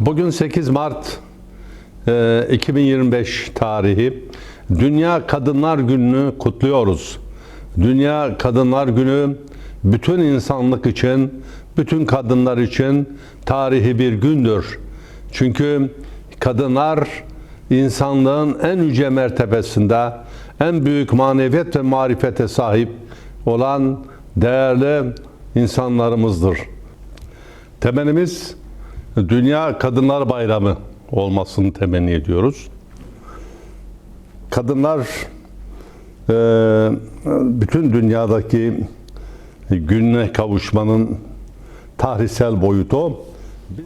Bugün 8 Mart e, 2025 tarihi Dünya Kadınlar Günü'nü kutluyoruz. Dünya Kadınlar Günü bütün insanlık için, bütün kadınlar için tarihi bir gündür. Çünkü kadınlar insanlığın en yüce mertebesinde, en büyük maneviyet ve marifete sahip olan değerli insanlarımızdır. Temennimiz Dünya Kadınlar Bayramı olmasını temenni ediyoruz. Kadınlar e, bütün dünyadaki gününe kavuşmanın tarihsel boyutu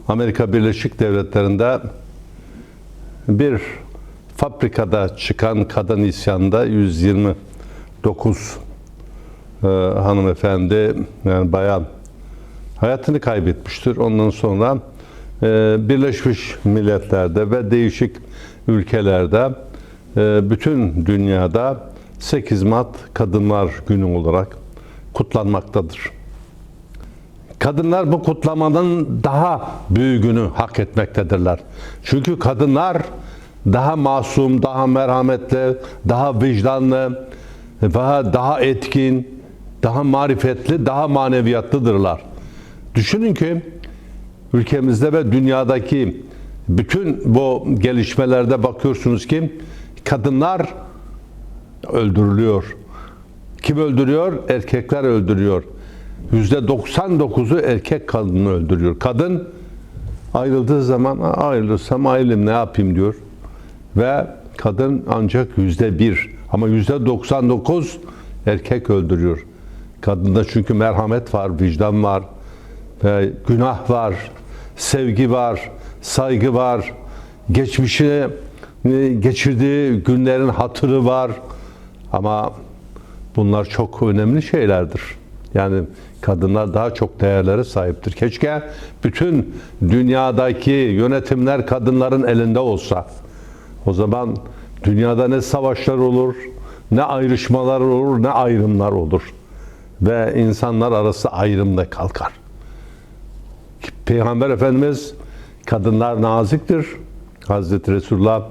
Amerika Birleşik Devletleri'nde bir fabrikada çıkan kadın isyanında 129 e, hanımefendi yani bayan hayatını kaybetmiştir. Ondan sonra Birleşmiş Milletler'de ve değişik ülkelerde e, bütün dünyada 8 Mart Kadınlar Günü olarak kutlanmaktadır. Kadınlar bu kutlamanın daha büyüğünü hak etmektedirler. Çünkü kadınlar daha masum, daha merhametli, daha vicdanlı ve daha etkin, daha marifetli, daha maneviyatlıdırlar. Düşünün ki ülkemizde ve dünyadaki bütün bu gelişmelerde bakıyorsunuz ki kadınlar öldürülüyor. Kim öldürüyor? Erkekler öldürüyor. Yüzde 99'u erkek kadını öldürüyor. Kadın ayrıldığı zaman ayrılırsam ayrılayım ne yapayım diyor. Ve kadın ancak yüzde bir ama yüzde 99 erkek öldürüyor. Kadında çünkü merhamet var, vicdan var, ve günah var, sevgi var, saygı var, geçmişine geçirdiği günlerin hatırı var. Ama bunlar çok önemli şeylerdir. Yani kadınlar daha çok değerlere sahiptir. Keşke bütün dünyadaki yönetimler kadınların elinde olsa. O zaman dünyada ne savaşlar olur, ne ayrışmalar olur, ne ayrımlar olur. Ve insanlar arası ayrım da kalkar. Peygamber Efendimiz kadınlar naziktir. Hazreti Resulullah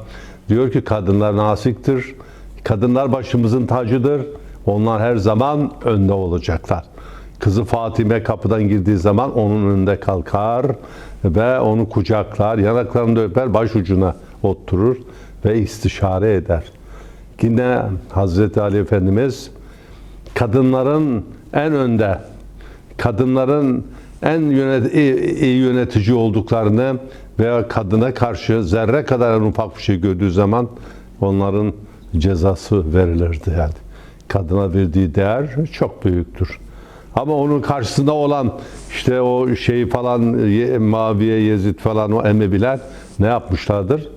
diyor ki kadınlar naziktir. Kadınlar başımızın tacıdır. Onlar her zaman önde olacaklar. Kızı Fatime kapıdan girdiği zaman onun önünde kalkar ve onu kucaklar, yanaklarını öper, başucuna oturur ve istişare eder. Yine Hazreti Ali Efendimiz kadınların en önde, kadınların en yönet iyi yönetici olduklarını veya kadına karşı zerre kadar ufak bir şey gördüğü zaman onların cezası verilirdi yani. Kadına verdiği değer çok büyüktür. Ama onun karşısında olan işte o şeyi falan Maviye, Yezid falan o Emeviler ne yapmışlardır?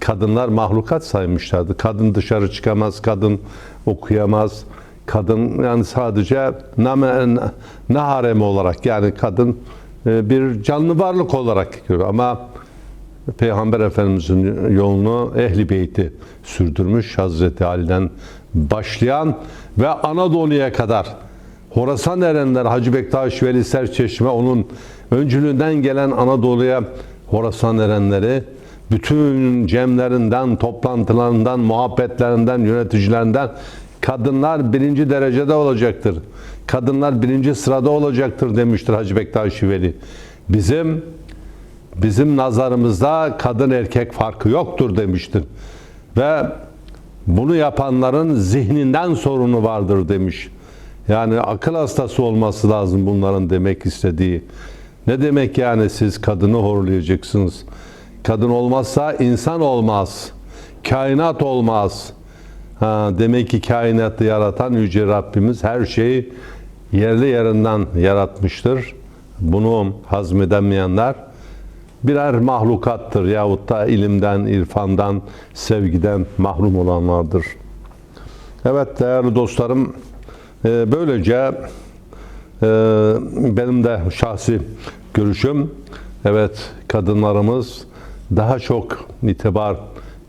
Kadınlar mahlukat saymışlardı. Kadın dışarı çıkamaz, kadın okuyamaz, kadın yani sadece ne, harem olarak yani kadın e, bir canlı varlık olarak görüyor. Ama Peygamber Efendimizin yolunu Ehli Beyti sürdürmüş Hazreti Ali'den başlayan ve Anadolu'ya kadar Horasan erenler Hacı Bektaş Veli Serçeşme onun öncülüğünden gelen Anadolu'ya Horasan erenleri bütün cemlerinden, toplantılarından, muhabbetlerinden, yöneticilerinden kadınlar birinci derecede olacaktır. Kadınlar birinci sırada olacaktır demiştir Hacı Bektaş Veli. Bizim bizim nazarımızda kadın erkek farkı yoktur demiştir. Ve bunu yapanların zihninden sorunu vardır demiş. Yani akıl hastası olması lazım bunların demek istediği. Ne demek yani siz kadını horlayacaksınız? Kadın olmazsa insan olmaz. Kainat olmaz. Ha, demek ki kainatı yaratan Yüce Rabbimiz her şeyi yerli yerinden yaratmıştır. Bunu hazmedemeyenler birer mahlukattır yahut da ilimden, irfandan, sevgiden mahrum olanlardır. Evet değerli dostlarım, e, böylece e, benim de şahsi görüşüm, evet kadınlarımız daha çok itibar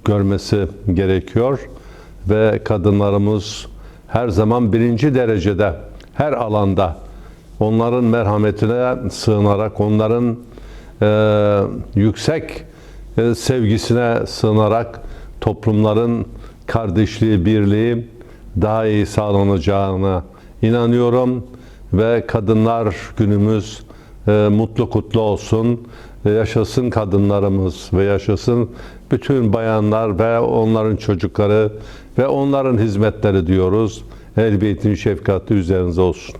görmesi gerekiyor ve kadınlarımız her zaman birinci derecede her alanda onların merhametine sığınarak onların e, yüksek e, sevgisine sığınarak toplumların kardeşliği, birliği daha iyi sağlanacağına inanıyorum ve kadınlar günümüz e, mutlu kutlu olsun. E, yaşasın kadınlarımız ve yaşasın bütün bayanlar ve onların çocukları ve onların hizmetleri diyoruz. El beytin şefkati üzerinize olsun.